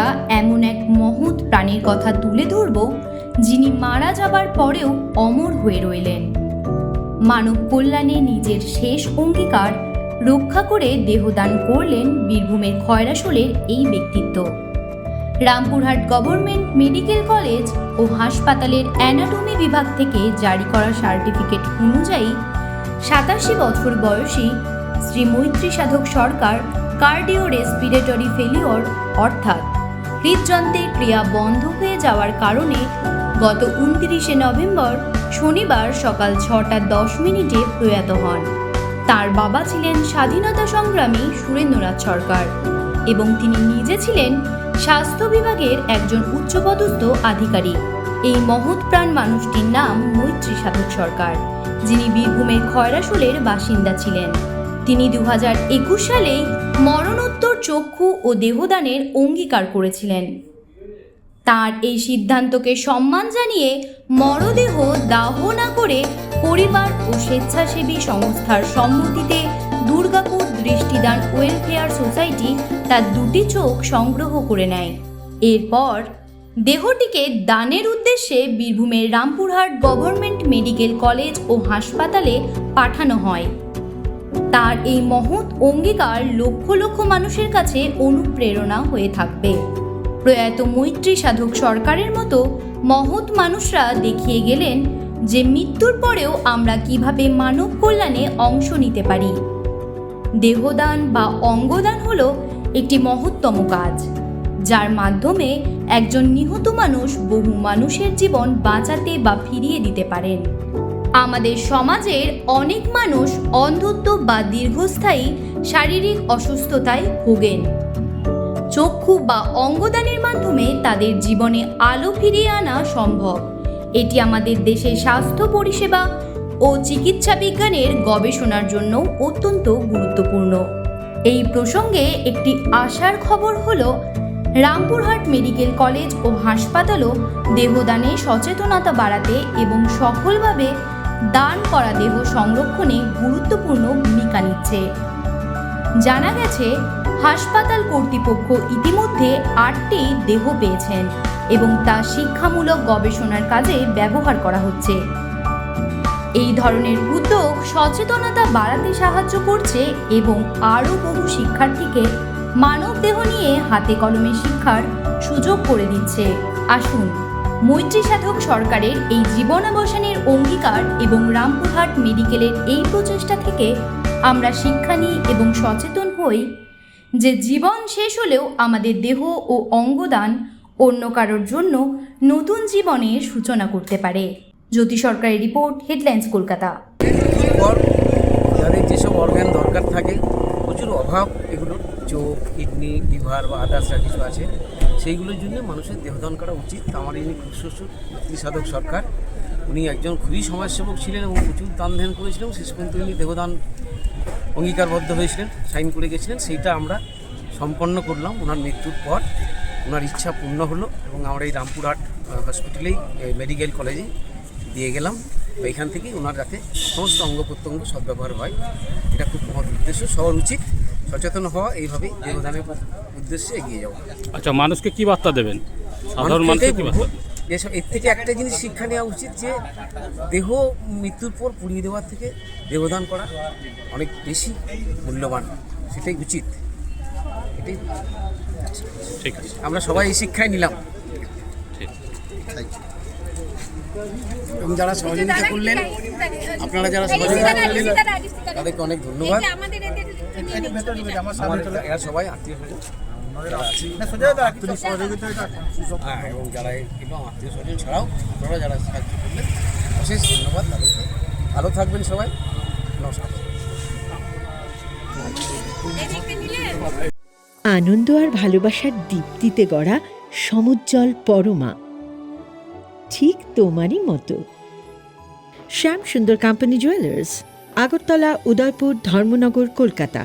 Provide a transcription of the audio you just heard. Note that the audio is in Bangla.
আমরা এমন এক মহৎ প্রাণীর কথা তুলে ধরব, যিনি মারা যাবার পরেও অমর হয়ে রইলেন। মানব কল্যাণে নিজের শেষ অঙ্গীকার রক্ষা করে দেহদান করলেন বীরভূমের খয়রাশোলের এই ব্যক্তিত্ব। রামপুরহাট গভর্নমেন্ট মেডিকেল কলেজ ও হাসপাতালের অ্যানাটমি বিভাগ থেকে জারি করা সার্টিফিকেট অনুযায়ী সাতাশি বছর বয়সী শ্রী মৈত্রী সাধক সরকার কার্ডিও রেসপিরেটরি ফেলিওর, অর্থাৎ হৃদযন্ত্রের ক্রিয়া বন্ধ হয়ে যাওয়ার কারণে গত উনত্রিশে নভেম্বর শনিবার সকাল ছটা দশ মিনিটে প্রয়াত হন। তার বাবা ছিলেন স্বাধীনতা সংগ্রামী সুরেন্দ্রনাথ সরকার এবং তিনি নিজে ছিলেন স্বাস্থ্য বিভাগের একজন উচ্চপদস্থ আধিকারিক। এই মহৎ প্রাণ মানুষটির নাম মৈত্রী সাধক সরকার, যিনি বীরভূমের খয়রাশোলের বাসিন্দা ছিলেন। তিনি দু একুশ সালেই মরণোত্তর চক্ষু ও দেহদানের অঙ্গীকার করেছিলেন। তার এই সিদ্ধান্তকে সম্মান জানিয়ে মরদেহ দাহ না করে পরিবার ও স্বেচ্ছাসেবী সংস্থার সম্মতিতে দুর্গাপুর দৃষ্টিদান ওয়েলফেয়ার সোসাইটি তার দুটি চোখ সংগ্রহ করে নেয়। এরপর দেহটিকে দানের উদ্দেশ্যে বীরভূমের রামপুরহাট গভর্নমেন্ট মেডিকেল কলেজ ও হাসপাতালে পাঠানো হয়। তার এই মহৎ অঙ্গীকার লক্ষ লক্ষ মানুষের কাছে অনুপ্রেরণা হয়ে থাকবে। প্রয়াত মৈত্রী সাধক সরকারের মতো মহৎ মানুষরা দেখিয়ে গেলেন যে মৃত্যুর পরেও আমরা কীভাবে মানব কল্যাণে অংশ নিতে পারি। দেহদান বা অঙ্গদান হলো একটি মহত্তম কাজ, যার মাধ্যমে একজন নিহত মানুষ বহু মানুষের জীবন বাঁচাতে বা ফিরিয়ে দিতে পারেন। আমাদের সমাজের অনেক মানুষ অন্ধত্ব বা দীর্ঘস্থায়ী শারীরিক অসুস্থতায় ভোগেন। চক্ষু বা অঙ্গদানের মাধ্যমে তাদের জীবনে আলো ফিরিয়ে আনা সম্ভব। এটি আমাদের দেশের স্বাস্থ্য পরিষেবা ও চিকিৎসা বিজ্ঞানের গবেষণার জন্য অত্যন্ত গুরুত্বপূর্ণ। এই প্রসঙ্গে একটি আশার খবর হলো, রামপুরহাট মেডিকেল কলেজ ও হাসপাতালও দেহদানে সচেতনতা বাড়াতে এবং সফলভাবে দান করা দেহ সংরক্ষণে গুরুত্বপূর্ণ ভূমিকা নিচ্ছে। জানা গেছে, হাসপাতাল কর্তৃপক্ষ ইতিমধ্যে আটটি দেহ পেয়েছেন এবং তা শিক্ষামূলক গবেষণার কাজে ব্যবহার করা হচ্ছে। এই ধরনের উদ্যোগ সচেতনতা বাড়াতে সাহায্য করছে এবং আরও বহু শিক্ষার্থীকে মানব দেহ নিয়ে হাতে কলমে শিক্ষার সুযোগ করে দিচ্ছে। আসুন মৈত্রী সাধক সরকারের এই জীবনাবসানের অঙ্গীকার এবং রামপুরহাট মেডিকেলের এই প্রচেষ্টা থেকে আমরা শিক্ষা নিই এবং সচেতন হই যে জীবন শেষ হলেও আমাদের দেহ ও অঙ্গদান অন্য কারোর জন্য নতুন জীবনের সূচনা করতে পারে। জ্যোতি সরকারের রিপোর্ট, হেডলাইন্স, কলকাতা। যাদের যেসব অর্গান দরকার থাকে, প্রচুর অভাব এগুলো চোখ কিডনি লিভার বা আদার্স যা কিছু আছে, সেইগুলোর জন্য মানুষের দেহদান করা উচিত। আমার ইনি খুব সাধক সরকার। উনি একজন খুবই সমাজসেবক ছিলেন এবং প্রচুর দান ধ্যান করেছিলেন। শেষ পর্যন্ত উনি দেহদান অঙ্গীকারবদ্ধ হয়েছিলেন সাইন করে গেছিলেন। সেইটা আমরা সম্পন্ন করলাম। ওনার মৃত্যুর পর ওনার ইচ্ছা পূর্ণ হলো এবং আমরা এই রামপুরহাট হসপিটালেই মেডিকেল কলেজে দিয়ে গেলাম। এখান থেকেই ওনার যাতে সমস্ত অঙ্গ প্রত্যঙ্গ সদ্ব্যবহার হয়। এটা খুব মহৎ উদ্দেশ্য। সবার উচিত সচেতন হওয়া এইভাবেই দেহদানের উদ্দেশ্যে এগিয়ে যাওয়া আচ্ছা মানুষকে কি বার্তা দেবেন? সাধারণ মানুষকে কি বার্তা এসব এর থেকে একটা জিনিস শিক্ষা নেওয়া উচিত যে দেহ মৃত্যুর পর পুড়িয়ে দেওয়ার থেকে দেহদান করা অনেক বেশি মূল্যবান সেটাই উচিত। এটাই ঠিক আছে। আমরা সবাই এই শিক্ষায় নিলাম। ঠিক। এবং যারা সহযোগিতা করলেন আপনারা যারা সহযোগিতা করলেন তাদেরকে অনেক ধন্যবাদ। সবাই আত্মীয় হ্যাঁ এবং যারা এবং আত্মীয় স্বজন ছাড়াও আপনারা যারা সাহায্য করলেন অশেষ ধন্যবাদ তাদেরকে। ভালো থাকবেন সবাই। নমস্কার। আনন্দ আর ভালোবাসার দীপ্তিতে গড়া সমুজ্জ্বল পরমা। ঠিক তোমারই মতো। Shyam Sundar company jewellers Agartala Udaipur Dharmanagar Kolkata.